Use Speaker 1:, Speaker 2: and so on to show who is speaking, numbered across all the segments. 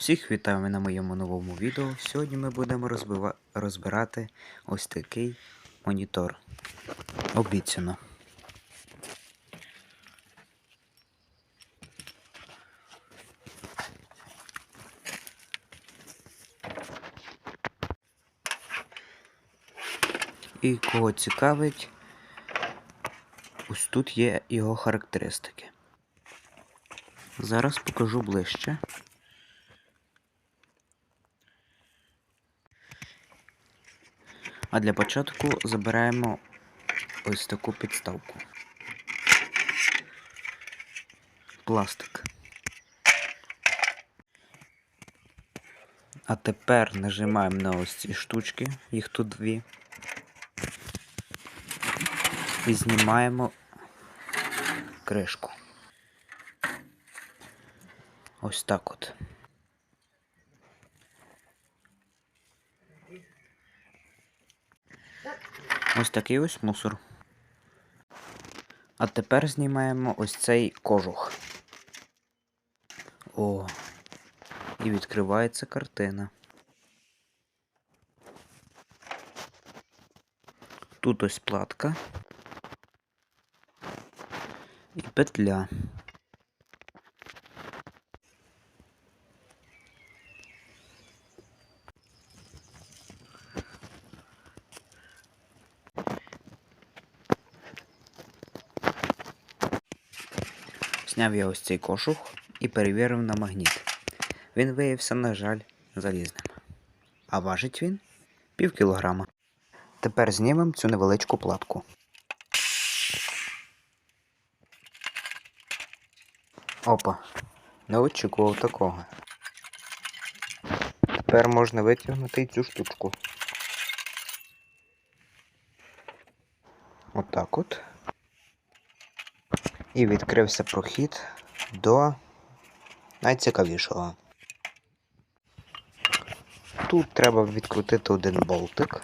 Speaker 1: Всіх вітаю на моєму новому відео. Сьогодні ми будемо розбирати ось такий монітор. Обіцяно. І кого цікавить, ось тут є його характеристики. Зараз покажу ближче. А для початку забираємо ось таку підставку. Пластик. А тепер нажимаємо на ось ці штучки, їх тут дві. І знімаємо кришку. Ось так от. Ось такий ось мусор. А тепер знімаємо ось цей кожух. О, і відкривається картина. Тут ось платка. І петля. Зняв я ось цей кожух і перевірив на магніт. Він виявився, на жаль, залізним. А важить він пів кілограма. Тепер знімемо цю невеличку платку. Опа, не очікував такого. Тепер можна витягнути цю штучку. Отак от. І відкрився прохід до найцікавішого. Тут треба відкрутити один болтик.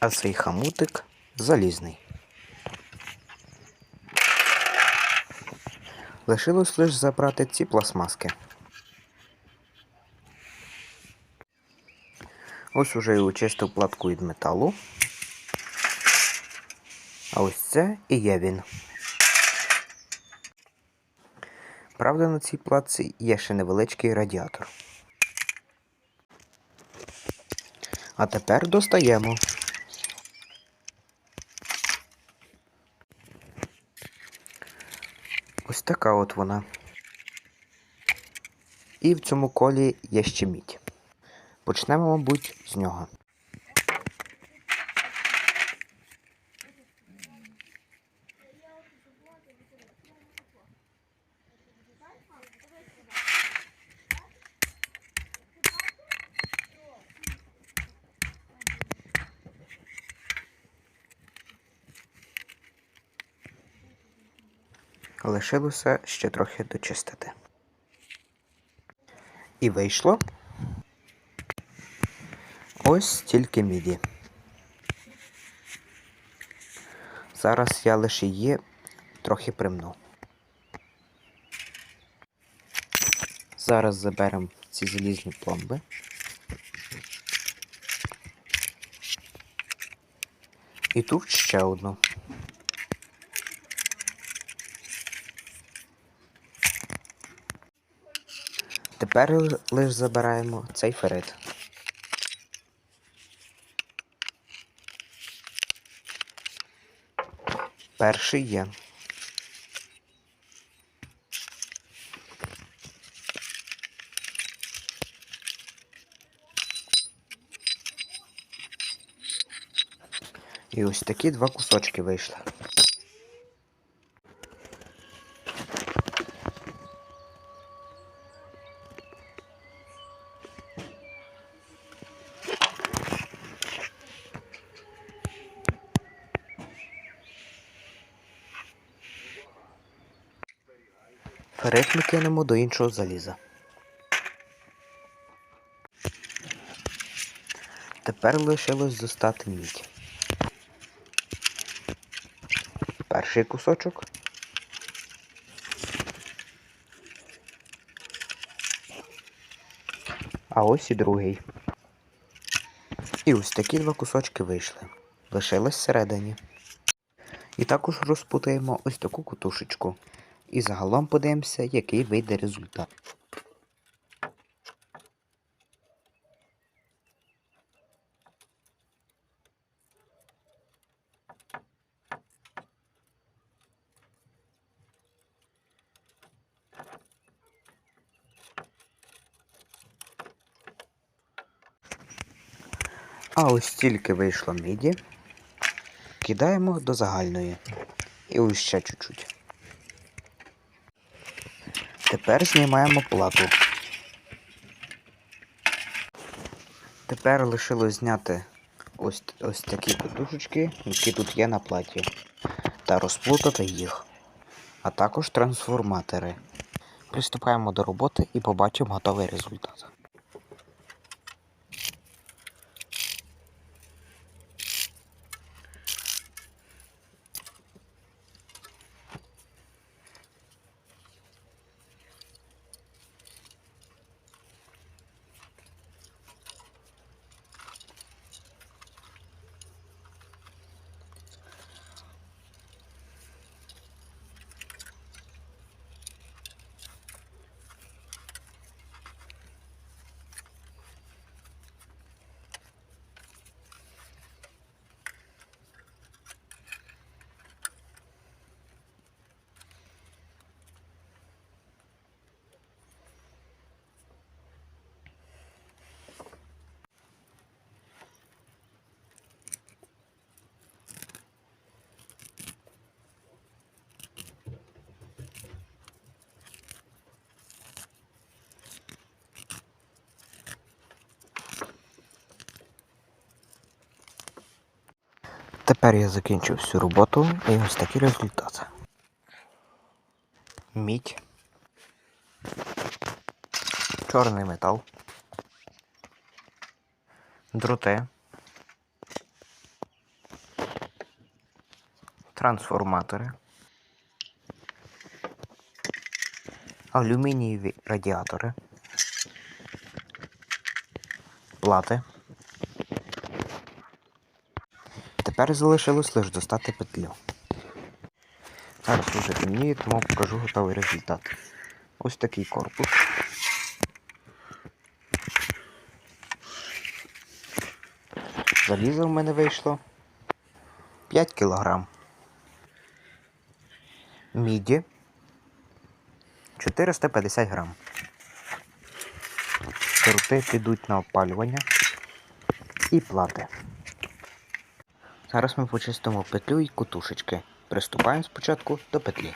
Speaker 1: А цей хамутик залізний. Лишилось лише забрати ці пластмаски. Ось уже і очистив платку від металу. А ось це і є він. Правда, на цій платці є ще невеличкий радіатор. А тепер достаємо. Ось така от вона. І в цьому колі є ще мідь. Почнемо, мабуть, з нього. Лишилося ще трохи дочистити. І вийшло ось тільки міді. Зараз я лише її трохи примну. Зараз заберемо ці залізні пломби. І тут ще одну. Тепер лише забираємо цей ферит. Перший є. І ось такі два кусочки вийшли. Ферит ми кинемо до іншого заліза. Тепер лишилось достати мідь. Перший кусочок. А ось і другий. І ось такі два кусочки вийшли. Лишилось всередині. І також розпутаємо ось таку кутушечку. І загалом подивимося, який вийде результат. А ось стільки вийшло міді. Кидаємо до загальної. І ось ще чуть-чуть. Тепер знімаємо плату. Тепер лишилось зняти ось, ось такі подушечки, які тут є на платі, та розплутати їх, а також трансформатори. Приступаємо до роботи і побачимо готовий результат. Тепер я закінчив всю роботу і ось такий результат. Мідь. Чорний метал. Дроти. Трансформатори. Алюмінієві радіатори. Плати. Тепер залишилось лише достати петлю. Зараз вже темніє, тому покажу готовий результат. Ось такий корпус. Залізо в мене вийшло 5 кг. Міді 450 грам. Дроти підуть на опалювання і плати. Зараз ми почистимо петлю і кутушечки. Приступаємо спочатку до петлі.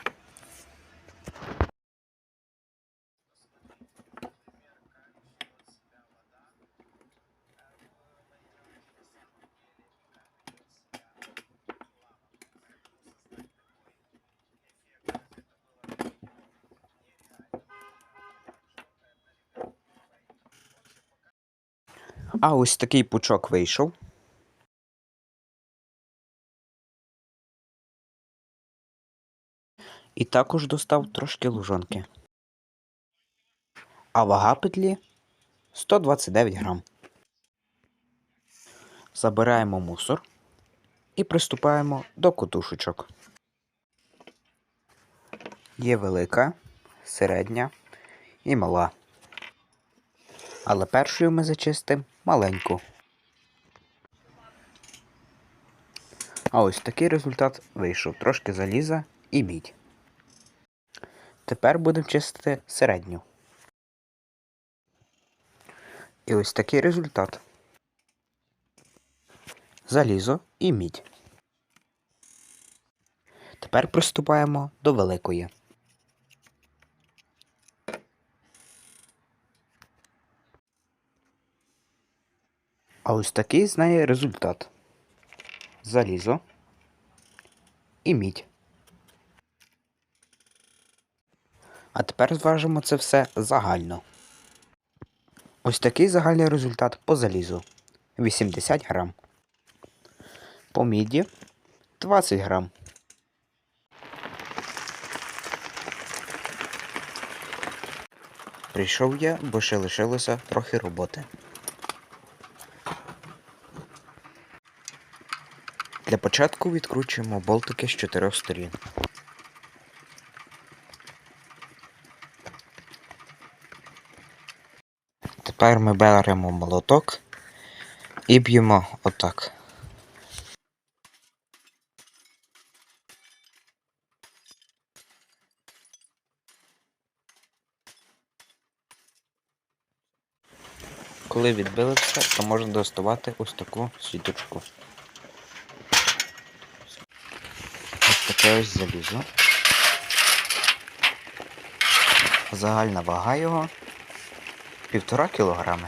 Speaker 1: А ось такий пучок вийшов. Також достав трошки лужонки. А вага петлі 129 грам. Забираємо мусор і приступаємо до котушечок. Є велика, середня і мала. Але першою ми зачистимо маленьку. А ось такий результат вийшов. Трошки заліза і мідь. Тепер будемо чистити середню. І ось такий результат. Залізо і мідь. Тепер приступаємо до великої. А ось такий з неї результат. Залізо і мідь. А тепер зважимо це все загально. Ось такий загальний результат по залізу 80 грам. По міді 20 грам. Прийшов я, бо ще лишилося трохи роботи. Для початку відкручуємо болтики з чотирьох сторін. Тепер ми беремо молоток і б'ємо отак. Коли відбили все, то можна доставати ось таку сіточку. Ось таке ось залізо. Загальна вага його півтора кілограми.